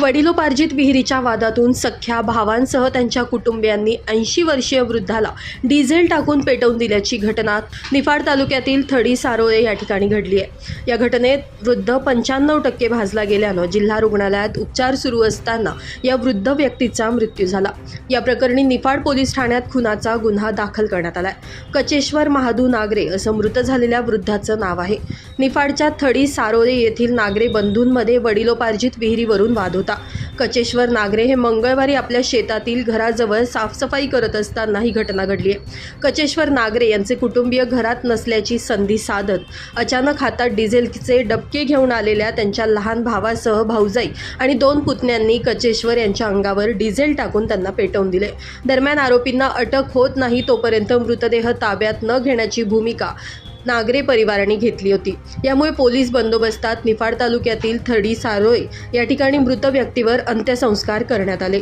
वडिलोपार्जित विहिरीच्या वादातून सख्या भावांसह त्यांच्या कुटुंबियांनी ऐंशी वर्षीय वृद्धाला डिझेल टाकून पेटवून दिल्याची घटना निफाड तालुक्यातील थडी सारोळे या ठिकाणी घडली आहे. या घटनेत वृद्ध पंच्याण्णव टक्के भाजला गेल्यानं जिल्हा रुग्णालयात उपचार सुरू असताना या वृद्ध व्यक्तीचा मृत्यू झाला. या प्रकरणी निफाड पोलीस ठाण्यात खुनाचा गुन्हा दाखल करण्यात आला आहे कचेश्वर महादू नागरे असं मृत झालेल्या वृद्धाचं नाव आहे. निफाडच्या थडी सारोळे येथील नागरे बंधूंमध्ये वडिलोपार्जित विहिरीवरून वाद होता. कचेश्वर नागरे हे मंगळवारी आपल्या शेतातील घराजवळ साफसफाई करत असताना ही घटना घडली आहे. कचेश्वर नागरे यांचे कुटुंबीय घरात नसल्याची संधी साधत अचानक हातात डिझेलचे डबके घेऊन आलेल्या त्यांच्या लहान भावासह भाऊजाई आणि दोन पुतण्यांनी कचेश्वर यांच्या अंगावर डिझेल टाकून त्यांना पेटवून दिले. दरम्यान आरोपींना अटक होत नाही तोपर्यंत मृतदेह ताब्यात न घेण्याची भूमिका नागरे परिवाराने घेतली होती. यामुळे पोलीस बंदोबस्तात निफाड तालुक्यातील थडी सारोळे या ठिकाणी मृत व्यक्तीवर अंत्यसंस्कार करण्यात आले.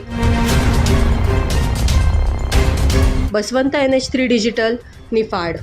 Baswant N H three digital Niphad.